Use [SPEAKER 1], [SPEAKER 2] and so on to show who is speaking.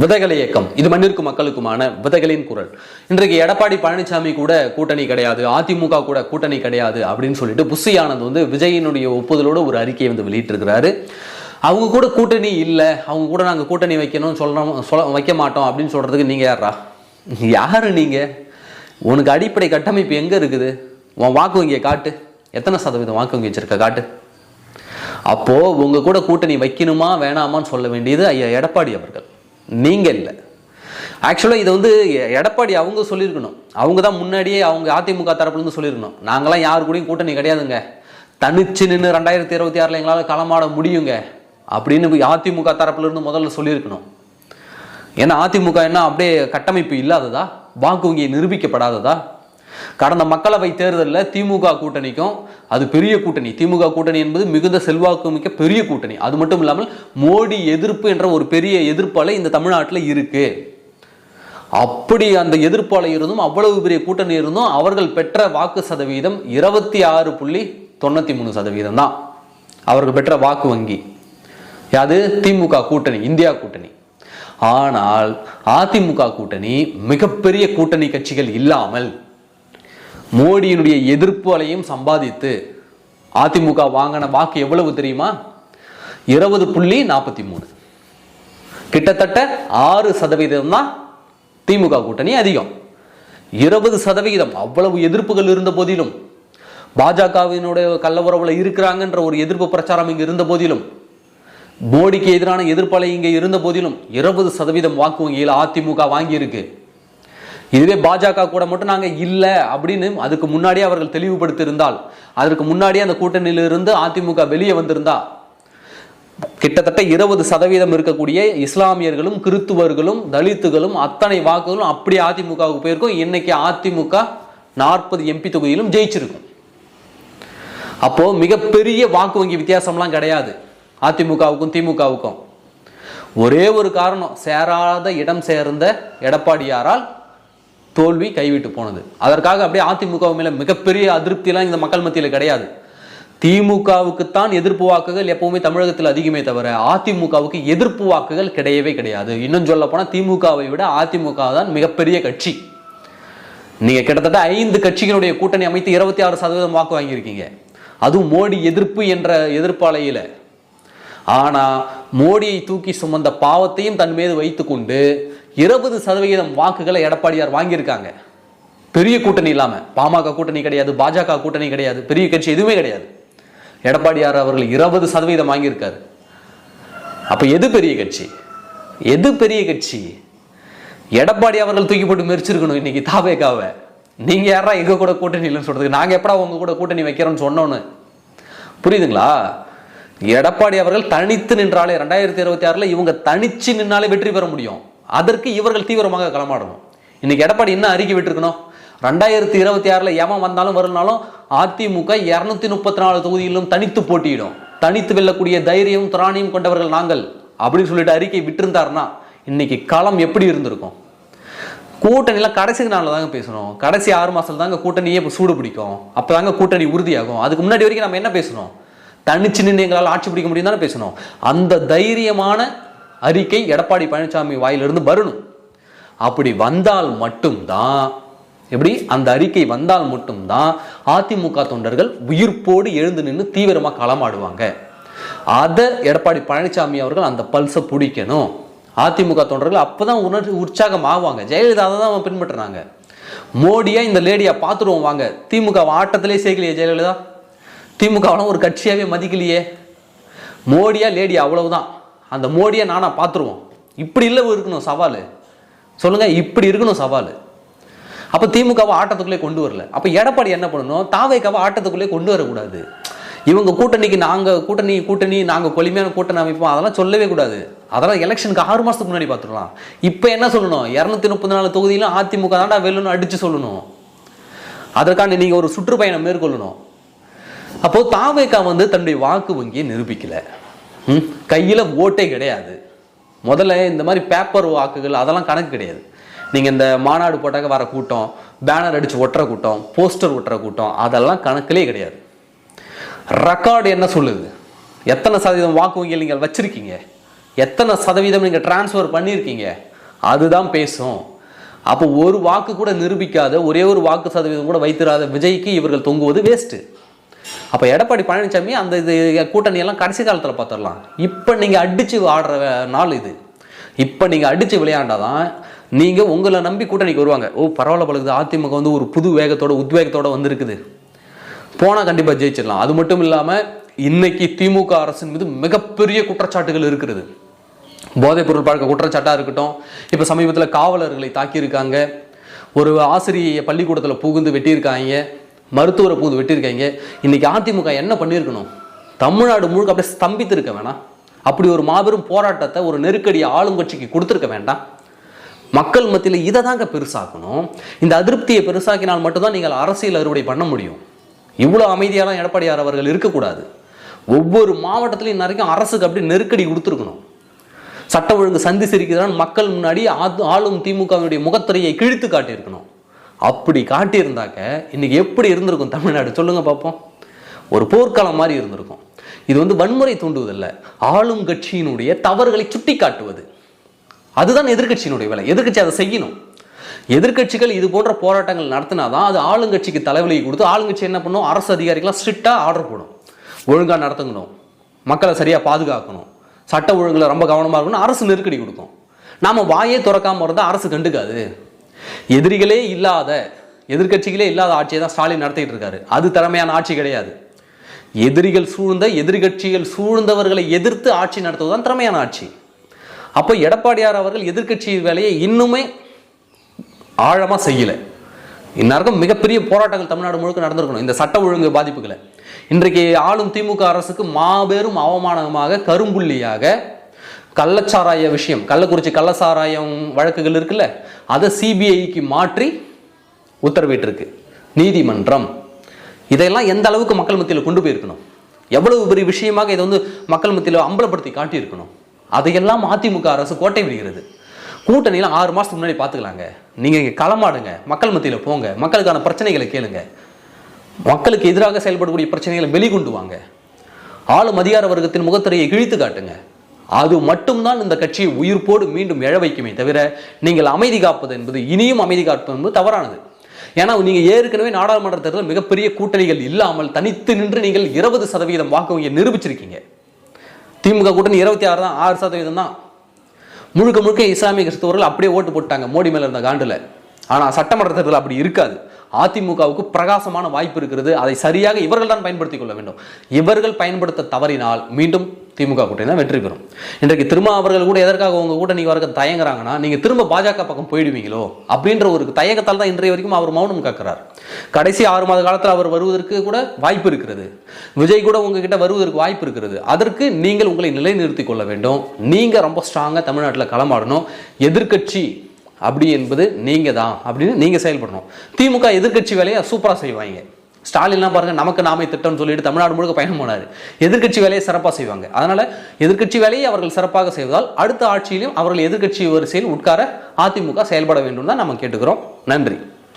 [SPEAKER 1] விதைகள் இயக்கம். இது மண்ணிற்கு மக்களுக்குமான விதைகளின் குரல். இன்றைக்கு எடப்பாடி பழனிசாமி கூட கூட்டணி கிடையாது அதிமுக கூட கூட்டணி கிடையாது அப்படின்னு சொல்லிட்டு புஷி ஆனந்த் வந்து விஜயினுடைய ஒப்புதலோட ஒரு அறிக்கையை வந்து வெளியிட்டிருக்கிறாரு. அவங்க கூட கூட்டணி இல்லை அவங்க கூட நாங்கள் கூட்டணி வைக்கணும்னு சொல்கிறோம் சொல்ல வைக்க மாட்டோம் அப்படின்னு சொல்கிறதுக்கு நீங்கள் யாரா யார் நீங்கள் உனக்கு அடிப்படை கட்டமைப்பு எங்கே இருக்குது? உன் வாக்கு வங்கியை காட்டு. எத்தனை சதவீதம் வாக்கு வங்கி வச்சிருக்க? காட்டு. அப்போது உங்கள் கூட கூட்டணி வைக்கணுமா வேணாமான்னு சொல்ல வேண்டியது ஐயா எடப்பாடி அவர்கள். நீங்கள் இல்லை. ஆக்சுவலாக இதை வந்து எடப்பாடி அவங்க சொல்லியிருக்கணும். அவங்க தான் முன்னாடியே அவங்க அதிமுக தரப்புலேருந்து சொல்லியிருக்கணும். நாங்களாம் யாரு கூடயும் கூட்டணி கிடையாதுங்க. தனிச்சு நின்று ரெண்டாயிரத்தி இருபத்தி ஆறில் எங்களால் களமாட முடியுங்க. அப்படின்னு அதிமுக தரப்புலேருந்து முதல்ல சொல்லியிருக்கணும். ஏன்னா அதிமுக என்ன அப்படியே கட்டமைப்பு இல்லாததா? வாக்கு வங்கி நிரூபிக்கப்படாததா? கடந்த மக்களவை தேர்தலில் திமுக கூட்டணிக்கும் அது பெரிய கூட்டணி. திமுக கூட்டணி என்பது மிகுந்த செல்வாக்கு மிக்க பெரிய கூட்டணி. அது மட்டும் இல்லாமல் மோடி எதிர்ப்பு என்ற ஒரு பெரிய எதிர்ப்பாலை இந்த தமிழ்நாட்டில் இருக்கு. அப்படி அந்த எதிர்ப்பாலை இருந்தும் அவ்வளவு பெரிய கூட்டணி இருந்தும் அவர்கள் பெற்ற வாக்கு சதவீதம் இருபத்தி ஆறு புள்ளி தொண்ணூற்றி மூணு சதவீதம் தான். அவர்கள் பெற்ற வாக்கு வங்கி. அது திமுக கூட்டணி இந்தியா கூட்டணி. ஆனால் அதிமுக கூட்டணி மிகப்பெரிய கூட்டணி கட்சிகள் இல்லாமல் மோடியினுடைய எதிர்ப்பு அலையும் சம்பாதித்து அதிமுக வாங்கின வாக்கு எவ்வளவு தெரியுமா? இருபது புள்ளி நாற்பத்தி மூணு. கிட்டத்தட்ட ஆறு சதவீதம் தான் திமுக கூட்டணி அதிகம். இருபது சதவிகிதம் அவ்வளவு எதிர்ப்புகள் இருந்த போதிலும் பாஜகவினுடைய கள்ளவுறவுல இருக்கிறாங்கன்ற ஒரு எதிர்ப்பு பிரச்சாரம் இங்கே இருந்த போதிலும் மோடிக்கு எதிரான எதிர்ப்பலை இங்கே இருந்த போதிலும் இருபது சதவீதம் வாக்கு வங்கியில் அதிமுக வாங்கியிருக்கு. இதுவே பாஜக கூட மட்டும் நாங்கள் இல்லை அப்படின்னு அதுக்கு முன்னாடியே அவர்கள் தெளிவுபடுத்தியிருந்தால் அதற்கு முன்னாடியே அந்த கூட்டணியிலிருந்து அதிமுக வெளியே வந்திருந்தா கிட்டத்தட்ட இருபது சதவீதம் இருக்கக்கூடிய இஸ்லாமியர்களும் கிறித்துவர்களும் தலித்துகளும் அத்தனை வாக்குகளும் அப்படியே அதிமுகவுக்கு போயிருக்கும். இன்னைக்கு அதிமுக நாற்பது எம்பி தொகுதியிலும் ஜெயிச்சிருக்கும். அப்போ மிகப்பெரிய வாக்கு வங்கி வித்தியாசம்லாம் கிடையாது. அதிமுகவுக்கும் திமுகவுக்கும். ஒரே ஒரு காரணம் சேராத இடம் சேர்ந்த எடப்பாடியாரால் தோல்வி கைவிட்டு போனது. அதற்காக அப்படியே அதிமுக மேல மிகப்பெரிய அதிருப்தியெல்லாம் இந்த மக்கள் மத்தியில் கிடையாது. திமுகவுக்குத்தான் எதிர்ப்பு வாக்குகள் எப்பவுமே தமிழகத்தில் அதிகமே தவிர அதிமுகவுக்கு எதிர்ப்பு வாக்குகள் கிடையவே கிடையாது. இன்னும் சொல்ல போனால் திமுகவை விட அதிமுக தான் மிகப்பெரிய கட்சி. நீங்கள் கிட்டத்தட்ட ஐந்து கட்சிகளுடைய கூட்டணி அமைத்து இருபத்தி ஆறு சதவீதம் வாக்கு வாங்கியிருக்கீங்க. அதுவும் மோடி எதிர்ப்பு என்ற எதிர்ப்பாளையில் ஆனால் மோடியை தூக்கி சுமந்த பாவத்தையும் தன் மீது வைத்துக்கொண்டு இருபது சதவிகிதம் வாக்குகளை எடப்பாடியார் வாங்கியிருக்காங்க. பெரிய கூட்டணி இல்லாமல் பாமக கூட்டணி கிடையாது பாஜக கூட்டணி கிடையாது பெரிய கட்சி எதுவுமே கிடையாது. எடப்பாடியார் அவர்கள் இருபது சதவீதம் வாங்கியிருக்காரு. அப்போ எது பெரிய கட்சி? எது பெரிய கட்சி? எடப்பாடி அவர்கள் தூக்கி போட்டு மெரிச்சிருக்கணும் இன்னைக்கு தாவேக்காவை நீங்கள் யாரா எங்கள் கூட கூட்டணி இல்லைன்னு சொல்கிறதுக்கு நாங்கள் எப்படா உங்கள் கூட கூட்டணி வைக்கிறோன்னு சொன்னோன்னு? புரியுதுங்களா? எடப்பாடி அவர்கள் தனித்து நின்றாலே ரெண்டாயிரத்தி இருபத்தி ஆறில் இவங்க தனிச்சு நின்னாலே வெற்றி பெற முடியும். அதற்கு இவர்கள் தீவிரமாக களமாடணும். இன்னைக்கு எடப்பாடி என்ன அறிக்கை விட்டுருக்கணும்? ரெண்டாயிரத்தி இருபத்தி ஆறுல எவன் வந்தாலும் வரலனாலும் அதிமுக இரநூத்தி முப்பத்தி நாலு தொகுதியிலும் தனித்து போட்டியிடும். தனித்து வெல்லக்கூடிய தைரியம் திராணியும் கொண்டவர்கள் நாங்கள். அப்படின்னு சொல்லிட்டு அறிக்கை விட்டிருந்தாருன்னா இன்னைக்கு களம் எப்படி இருந்திருக்கும்? கூட்டணிலாம் கடைசி நாளில் தாங்க பேசணும். கடைசி ஆறு மாசத்துல தாங்க கூட்டணியே இப்போ சூடு பிடிக்கும். அப்போ தாங்க கூட்டணி உறுதியாகும். அதுக்கு முன்னாடி வரைக்கும் நம்ம என்ன பேசணும்? தனிச்சு நின்று எங்களால் ஆட்சி பிடிக்க முடியும் தானே பேசணும். அந்த தைரியமான அறிக்கை எடப்பாடி பழனிசாமி வாயிலிருந்து வரணும். அப்படி வந்தால் மட்டும்தான் எப்படி? அந்த அறிக்கை வந்தால் மட்டும்தான் அதிமுக தொண்டர்கள் உயிர்ப்போடு எழுந்து நின்று தீவிரமாக களமாடுவாங்க. அதை எடப்பாடி பழனிசாமி அவர்கள் அந்த பல்ஸை பிடிக்கணும். அதிமுக தொண்டர்கள் அப்பதான் உணர்ச்சி உற்சாகம் ஆவாங்க. ஜெயலலிதா அதை தான் அவன் பின்பற்றுறாங்க. மோடியா இந்த லேடியா பார்த்துருவோம் வாங்க. திமுக ஆட்டத்திலே சேர்க்கலையே ஜெயலலிதா? திமுகவெல்லாம் ஒரு கட்சியாகவே மதிக்கலையே. மோடியா லேடி அவ்வளவுதான். அந்த மோடியை நானாக பார்த்துருவோம். இப்படி இல்லை இருக்கணும் சவால். சொல்லுங்கள் இப்படி இருக்கணும் சவால். அப்போ திமுகவை ஆட்டத்துக்குள்ளே கொண்டு வரல. அப்போ எடப்பாடி என்ன பண்ணணும்? தாவைக்காவை ஆட்டத்துக்குள்ளே கொண்டு வரக்கூடாது. இவங்க கூட்டணிக்கு நாங்கள் கூட்டணி கூட்டணி நாங்கள் கொலிமையான கூட்டணி அமைப்போம் அதெல்லாம் சொல்லவே கூடாது. அதெல்லாம் எலெக்ஷனுக்கு ஆறு மாதத்துக்கு முன்னாடி பார்த்துக்கலாம் இப்போ என்ன சொல்லணும்? இரநூத்தி முப்பத்தி நாலு தொகுதியிலும் அதிமுக தாண்டா வெல்லணும் அடித்து சொல்லணும். அதற்கான நீங்கள் ஒரு சுற்றுப்பயணம் மேற்கொள்ளணும். அப்போது தாவேக்கா வந்து தன்னுடைய வாக்கு வங்கியை நிரூபிக்கலை. கையில் ஓட்டே கிடையாது. முதல்ல இந்த மாதிரி பேப்பர் வாக்குகள் அதெல்லாம் கணக்கு கிடையாது. நீங்கள் இந்த மாநாடு போட்டாக்க வர கூட்டம் பேனர் அடித்து ஒட்டுற கூட்டம் போஸ்டர் ஒட்டுற கூட்டம் அதெல்லாம் கணக்கிலே கிடையாது. ரெக்கார்டு என்ன சொல்லுது? எத்தனை சதவீதம் வாக்கு வங்கியில் நீங்கள் வச்சுருக்கீங்க? எத்தனை சதவீதம் நீங்கள் டிரான்ஸ்ஃபர் பண்ணியிருக்கீங்க? அதுதான் பேசும். அப்போ ஒரு வாக்கு கூட நிரூபிக்காத ஒரே ஒரு வாக்கு சதவீதம் கூட வைத்திராத விஜய்க்கு இவர்கள் தொங்குவது வேஸ்ட்டு அப்போ எடப்பாடி பழனிசாமி அந்த இது கூட்டணியெல்லாம் கடைசி காலத்தில் பார்த்துடலாம். இப்போ நீங்கள் அடித்து ஆடுற நாள் இது. இப்போ நீங்கள் அடித்து விளையாண்டாதான் நீங்கள் உங்களை நம்பி கூட்டணிக்கு வருவாங்க. ஓ பரவாயில்ல பழகுது அதிமுக வந்து ஒரு புது வேகத்தோட உத்வேகத்தோட வந்திருக்குது. போனால் கண்டிப்பாக ஜெயிச்சிடலாம். அது மட்டும் இல்லாமல் இன்னைக்கு திமுக அரசின் மீது மிகப்பெரிய குற்றச்சாட்டுகள் இருக்கிறது. போதைப் பொருள் பழக்க குற்றச்சாட்டாக இருக்கட்டும். இப்போ சமீபத்தில் காவலர்களை தாக்கியிருக்காங்க. ஒரு ஆசிரியை பள்ளிக்கூடத்தில் புகுந்து வெட்டியிருக்காங்க. மருத்துவரை பூந்து வெட்டியிருக்காங்க. இன்றைக்கி அதிமுக என்ன பண்ணியிருக்கணும்? தமிழ்நாடு முழுக்க அப்படியே ஸ்தம்பித்து இருக்க வேணாம். அப்படி ஒரு மாபெரும் போராட்டத்தை ஒரு நெருக்கடியை ஆளுங்கட்சிக்கு கொடுத்துருக்க வேண்டாம். மக்கள் மத்தியில் இதை தாங்க பெருசாக்கணும். இந்த அதிருப்தியை பெருசாக்கினால் மட்டும்தான் நீங்கள் அரசியல் அறுவடை பண்ண முடியும். இவ்வளோ அமைதியாலாம் எடப்பாடியார் அவர்கள் இருக்கக்கூடாது. ஒவ்வொரு மாவட்டத்திலையும் நிறைக்கும் அரசுக்கு அப்படி நெருக்கடி கொடுத்துருக்கணும். சட்ட ஒழுங்கு சந்தி சிரிக்கிறான் மக்கள் முன்னாடி ஆளும் திமுகவினுடைய முகத்திரையை கிழித்து காட்டியிருக்கணும். அப்படி காட்டியிருந்தாக்க இன்னைக்கு எப்படி இருந்திருக்கும் தமிழ்நாடு? சொல்லுங்க பார்ப்போம். ஒரு போர்க்காலம் மாதிரி இருந்திருக்கும். இது வந்து வன்முறை தூண்டுவதில்லை. ஆளும் கட்சியினுடைய தவறுகளை சுட்டி காட்டுவது அதுதான் எதிர்க்கட்சியினுடைய வேலை. எதிர்கட்சி அதை செய்யணும். எதிர்க்கட்சிகள் இது போன்ற போராட்டங்கள் நடத்தினாதான் அது ஆளுங்கட்சிக்கு தலைவலி கொடுத்து ஆளுங்கட்சி என்ன பண்ணும்? அரசு அதிகாரிகளாம் ஸ்ட்ரிக்டாக ஆர்டர் போடும். ஒழுங்காக நடத்துக்கணும் மக்களை சரியாக பாதுகாக்கணும். சட்ட ஒழுங்குல ரொம்ப கவனமாக இருக்கணும். அரசு நெருக்கடி கொடுக்கும். நாம் வாயே திறக்காமல் இருந்தால் அரசு கண்டுக்காது. எதிரிகளே இல்லாத எதிர்க்கட்சிகளே இல்லாத ஆட்சியை தான் ஸ்டாலின் நடத்திட்டு இருக்காரு. அது திறமையான ஆட்சி கிடையாது. எதிரிகள் சூழ்ந்த எதிர்கட்சிகள் சூழ்ந்தவர்களை எதிர்த்து ஆட்சி நடத்துவது தான் திறமையான ஆட்சி. அப்போ எடப்பாடியார் அவர்கள் எதிர்க்கட்சி வேலையை இன்னுமே ஆழமாக செய்யலை. இந்நேரம் மிகப்பெரிய போராட்டங்கள் தமிழ்நாடு முழுக்க நடந்திருக்கணும் இந்த சட்ட ஒழுங்கு பாதிப்புகளை. இன்றைக்கு ஆளும் திமுக அரசுக்கு மாபெரும் அவமானமாக கரும்புள்ளியாக கள்ளச்சாராய விஷயம் கள்ளக்குறிச்சி கள்ளச்சாராயம் வழக்குகள் இருக்குல்ல அதை சிபிஐக்கு மாற்றி உத்தரவிட்டிருக்கு. நீதிமன்றம். இதையெல்லாம் எந்த அளவுக்கு மக்கள் மத்தியில் கொண்டு போயிருக்கணும்? எவ்வளவு பெரிய விஷயமாக இதை வந்து மக்கள் மத்தியில் அம்பலப்படுத்தி காட்டியிருக்கணும்? அதையெல்லாம் அதிமுக அரசு கோட்டை விடுகிறது. கூட்டணியில் ஆறு மாதத்துக்கு முன்னாடி பார்த்துக்கலாங்க. நீங்கள் இங்கே களமாடுங்க மக்கள் மத்தியில் போங்க மக்களுக்கான பிரச்சனைகளை கேளுங்க. மக்களுக்கு எதிராக செயல்படக்கூடிய பிரச்சனைகளை வெளிக்கொண்டு வாங்க. ஆளும் அதிகார வர்க்கத்தின் முகத்திரையை கிழித்து காட்டுங்க. அது மட்டும்தான் இந்த கட்சியை உயிர்ப்போடு மீண்டும் எழ வைக்குமே தவிர நீங்கள் அமைதி காப்பது என்பது இனியும் அமைதி காப்பது என்பது தவறானது. ஏன்னா நீங்கள் ஏற்கனவே நாடாளுமன்ற தேர்தலில் மிகப்பெரிய கூட்டணிகள் இல்லாமல் தனித்து நின்று நீங்கள் இருபது சதவீதம் வாக்கு வங்கியை நிரூபிச்சிருக்கீங்க. திமுக கூட்டணி இருபத்தி ஆறு தான் ஆறு சதவீதம் தான். முழுக்க முழுக்க இஸ்லாமிய கிறிஸ்தவர்கள் அப்படியே ஓட்டு போட்டாங்க மோடி மேலே இருந்த காண்டில். ஆனால் சட்டமன்ற தேர்தல் அப்படி இருக்காது. அதிமுகவுக்கு பிரகாசமான வாய்ப்பு இருக்கிறது. அதை சரியாக இவர்கள் தான் பயன்படுத்திக் கொள்ள வேண்டும். இவர்கள் பயன்படுத்த தவறினால் மீண்டும் திமுக கூட்டணி தான் வெற்றி பெறும். இன்றைக்கு திரும்ப அவர்கள் கூட எதற்காக உங்க கூட்டணி வரக்க தயங்குறாங்கன்னா நீங்க திரும்ப பாஜக பக்கம் போயிடுவீங்களோ? அப்படின்ற ஒரு தயக்கத்தால் தான் இன்றைய வரைக்கும் அவர் மௌனம் காக்கிறார். கடைசி ஆறு மாத காலத்தில் அவர் வருவதற்கு கூட வாய்ப்பு இருக்கிறது. விஜய் கூட உங்ககிட்ட வருவதற்கு வாய்ப்பு இருக்கிறது. அதற்கு நீங்கள் உங்களை நிலைநிறுத்திக் கொள்ள வேண்டும். நீங்க ரொம்ப ஸ்ட்ராங்காக தமிழ்நாட்டில் களமாடணும். எதிர்க்கட்சி அப்படி என்பது நீங்கள் தான் அப்படின்னு நீங்கள் செயல்படணும். திமுக எதிர்க்கட்சி வேலையை சூப்பராக செய்வாங்க. ஸ்டாலின்லாம் பாருங்க நமக்கு நாமே திட்டம்னு சொல்லிட்டு தமிழ்நாடு முழுக்க பயணம் போனார் எதிர்கட்சி வேலையை சிறப்பாக செய்வாங்க. அதனால் எதிர்க்கட்சி வேலையை அவர்கள் சிறப்பாக செய்வதால் அடுத்த ஆட்சியிலும் அவர்கள் எதிர்க்கட்சி வரிசையில் உட்கார அதிமுக செயல்பட வேண்டும் தான் நம்ம கேட்டுக்கிறோம். நன்றி.